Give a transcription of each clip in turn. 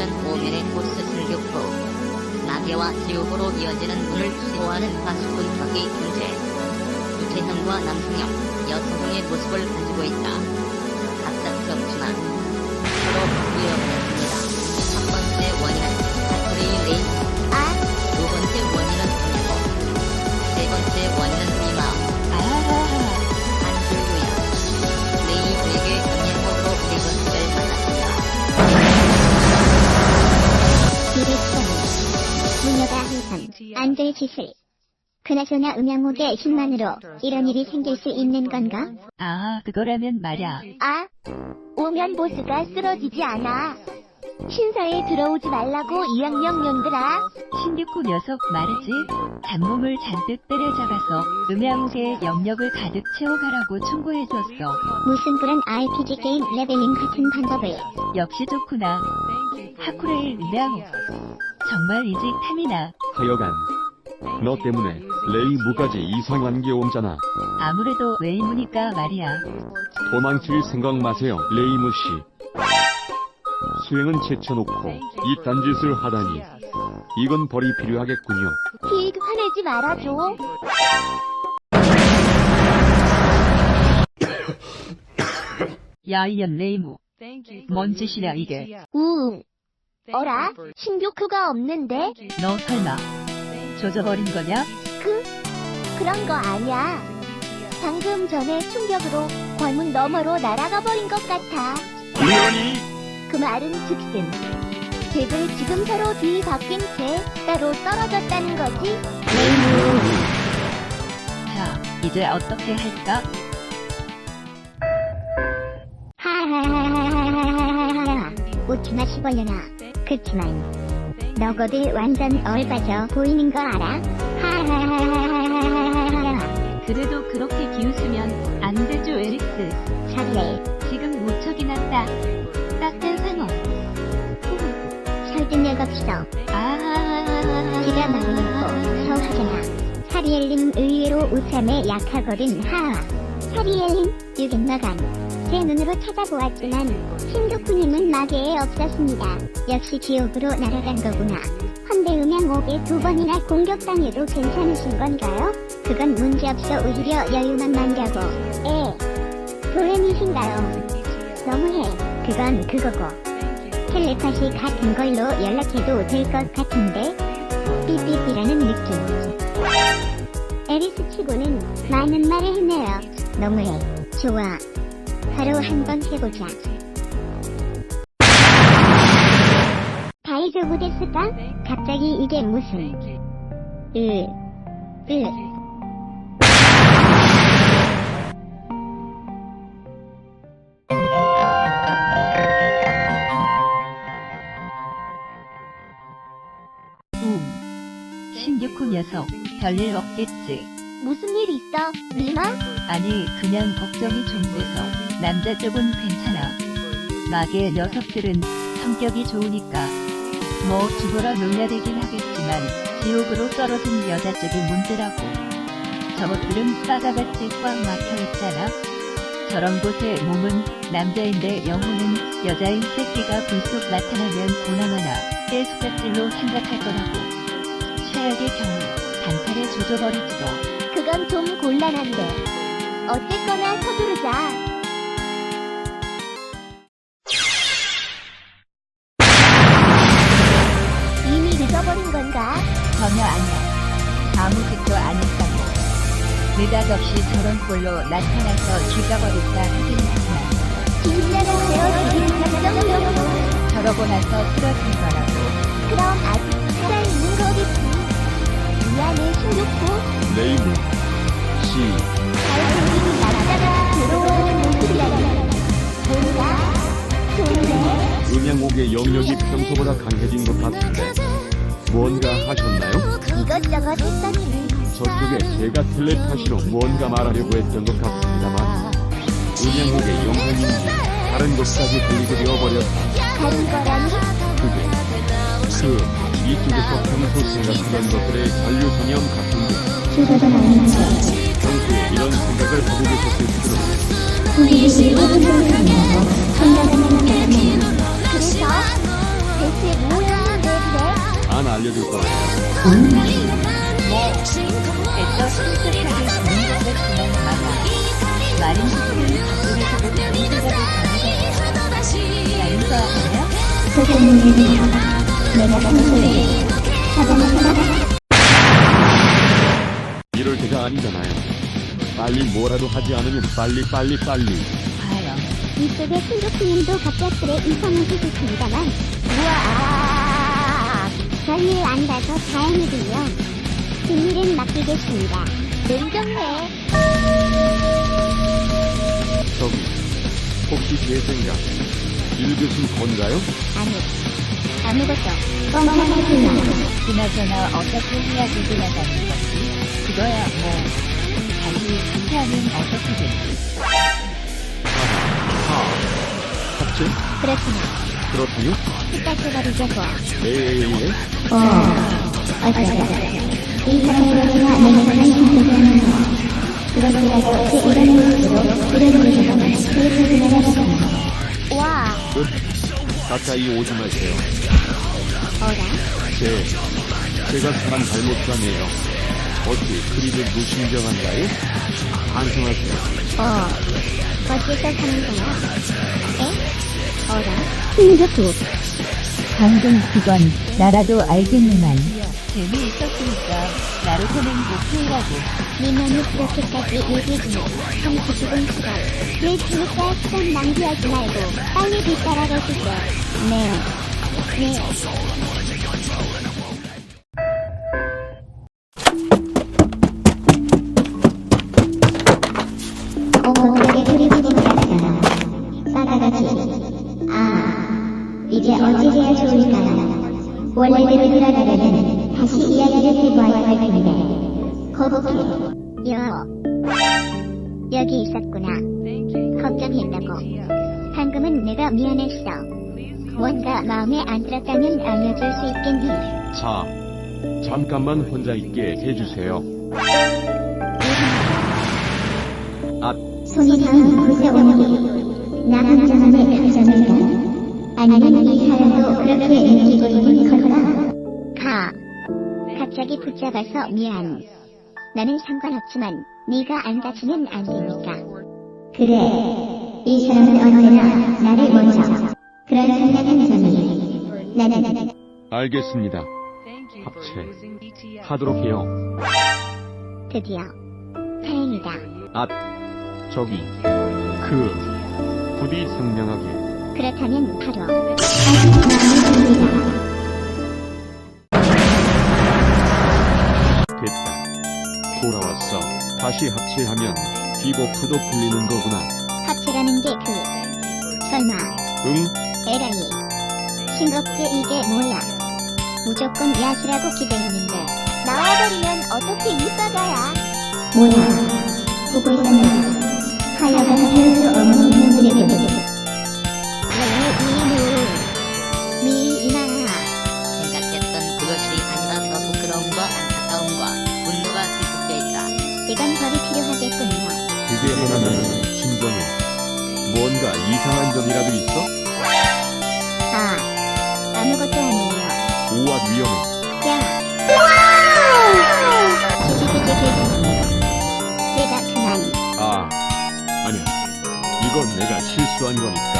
2000년 오면의 보스 승격 후 나계와 지옥으로 이어지는 문을 수호하는 파수꾼 격의 존재 유체형과 남성형, 여성형의 모습을 가지고 있다. 갑작스럽지만 무녀가 항상 안 될 짓을. 그나저나 음양옥의 힘만으로 이런 일이 생길 수 있는 건가? 아, 그거라면 말야. 아, 오면 보스가 쓰러지지 않아. 신사에 들어오지 말라고 이양령년들아. 신규쿠 녀석 말이지. 잡몸을 잔뜩 때려잡아서 음양옥의 영역을 가득 채워가라고 충고해줬어. 무슨 그런 RPG 게임 레벨링 같은 방법을. 역시 좋구나. 하쿠레일 음양옥. 정말 이직 탐이 나. 하여간 너 때문에 레이 무까지 이상한 게 옴잖아. 아무래도 웨이무니까 말이야. 도망칠 생각 마세요, 레이무 씨. 수행은 제쳐놓고 이딴 짓을 하다니. 이건 벌이 필요하겠군요. 픽 화내지 말아줘. 야, 이년 레이무. 뭔 짓이냐, 이게. 우. 네. 어라, 신교크가 없는데? 너 설마 조져버린 거냐? 그, 그런 거 아니야. 방금 전에 충격으로 관문 너머로 날아가 버린 것 같아. 이러니? 그 말은 즉슨. 잭을 지금 서로 뒤 바뀐 채 따로 떨어졌다는 거지? 자, 이제 어떻게 할까? 하하하하하하하. 웃지 뭐 마, 시벌려나. 그치만, 너거들 완전 얼빠져 보이는 거 알아? 하하하하하하하하. 그래도 그렇게 기웃으면 안 되죠, 에릭스. 사리에 지금 무척이 났다. 딱된 상어. 설득력 없어. 아하하하하. 기가 막혀놓고 서운하잖아. 사리엘님 의외로 우참에 약하거든 하하. 사리엘님 유경마감. 제 눈으로 찾아보았지만 신도쿠님은 마계에 없었습니다. 역시 지옥으로 날아간 거구나. 헌데 음양옥에 두 번이나 공격당해도 괜찮으신 건가요? 그건 문제없어 오히려 여유만 만가고. 에. 도레미신가요? 너무해. 그건 그거고. 텔레파시 같은 걸로 연락해도 될 것 같은데 삐삐삐라는 느낌 에리스 치고는 많은 말을 했네요 너무해 좋아 바로 한번 해보자 다이조부 됐을까? 갑자기 이게 무슨 으, 으. 음. 신규쿠 녀석, 별일 없겠지. 무슨 일 있어? 리마? 아니, 그냥 걱정이 좀 돼서. 남자 쪽은 괜찮아. 마계 녀석들은 성격이 좋으니까. 뭐 죽어라 놀려대긴 하겠지만, 지옥으로 떨어진 여자 쪽이 문제라고. 저것들은 빠가같이 꽉 막혀있잖아. 저런 곳에 몸은 남자인데 영혼은 여자인 새끼가 불쑥 나타나면 고나마나 깨수작질로 생각할 거라고. 최악의 경우 단칼에 조져버리지도. 그건 좀 곤란한데 어쨌거나 서두르자 아니야. 아무 짓도 안 했다고. 느닷없이 저런 꼴로 나타나서 죽여버릴까 하긴 하지만 진짜로 되어 죽일 작정이었고 저러고 나서 쓰러진 거라고. 그럼 아직 살아있는 거겠지 미안해 신족고 레이무 씨. 잘생긴 남자가 들어오는 모습이라니 뭔가 좋네 음양옥의 영역이 평소보다 강해진 것 같은데 뭔가 하셨나요? 이것저것 했더니 저쪽에 제가 텔레파시로 뭔가 말하려고 했던 것 같습니다만 음양옥의 영혼인지 다른 것까지 들리게 되어 버렸다. 다른 거라니? 그게 그 이쪽에서 평소 생각하는 것들의 잔류 개념 같은 데 그거는 아닌데 평소에 이런 생각을 하고 계셨을 줄은 우리들이 모든 생각을 생각하 이럴 때가 아니잖아요. 빨리 뭐라도 하지 않으면 빨리 빨리 빨리. 과연. 이쪽에 신도프님도 갑작스레 이상을 해줬습니다만 우와 별일 안 봐서 다행이군요 뒷일은 맡기겠습니다 냉정해 저기 혹시 제 생각 읽으신 건가요? 아니 아무것도 뻥하지 그나저나 어떻게 해야 되고 나가는 거지? 그거야 뭐. 다시 후퇴하면 어떻게 되지? 하 합체? 그렇구나 그렇군요. 예예예. 어이 사람으로나 내가 관심 그것이라도 제 이런 모습으로 와 끝. 가까이 오지 마세요. 어라 제 제가 사람 잘못자네요. 어찌 그리도 무신경한가요? 반성하세요. 어, 어째서 거야? 에? 어라? 신조수. 방금 그건 나라도 알겠는만. 재미있었으니까 나로서는 목표라고. 미면이 그렇게까지 얘기해주면 한 90분 시간. 늘 주니까 시간 낭비하지 말고 빨리 뒤따라가줄게. 네. 네. 원래대로 돌아가려면 다시 이야기를 해봐야 할 텐데. 거북해. 여. 여기 있었구나. 걱정했다고. 방금은 내가 미안했어. 뭔가 마음에 안 들었다면 알려줄 수 있겠니? 자, 잠깐만 혼자 있게 해주세요. 아, 손이 닿은 곳에 오니 나 혼자만의 감정일까? 아니면 이 사람도 그렇게 느끼고 있는 붙잡아서 미안. 나는 상관없지만 네가 안 다치면 안 되니까. 그래. 이 사람은 언제나 나를 먼저. 그런 점이 나는 알겠습니다. 합체 하도록 해요. 드디어 다행이다. 아, 저기 그 부디 성명하게. 그렇다면 바로 다시 마음을 듭니다. 됐다. 돌아왔어. 다시 합체하면 디버프도 풀리는 거구나. 합체라는 게 그 설마 응? 에라이 싱겁게 이게 뭐야 무조건 야수라고 기대했는데 나와버리면 어떻게 이빠가야 뭐야 보고 있었네 하여간 별수 없는 놈들에게 점이라도 있어? 아 아무것도 아니에요 우와 위험해. 야 제가 그만 아, 아니야. 이건 내가 실수한 거니까.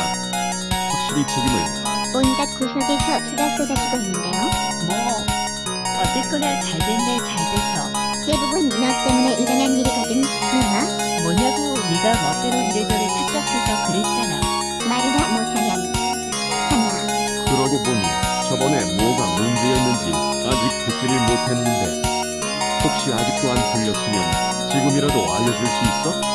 확실히 책임을. 온갖 구석에서 수가 쏟아지고 있는데요. 뭐, 어쨌거나 잘 됐네, 잘 돼서. 대부분 너 때문에 일어난 일이거든, 누나. 뭐냐고 네가 멋대로 이래저래 착각해서 그랬잖아. 그러고 보니 저번에 뭐가 문제였는지 아직 듣지를 못했는데 혹시 아직도 안 풀렸으면 지금이라도 알려줄 수 있어?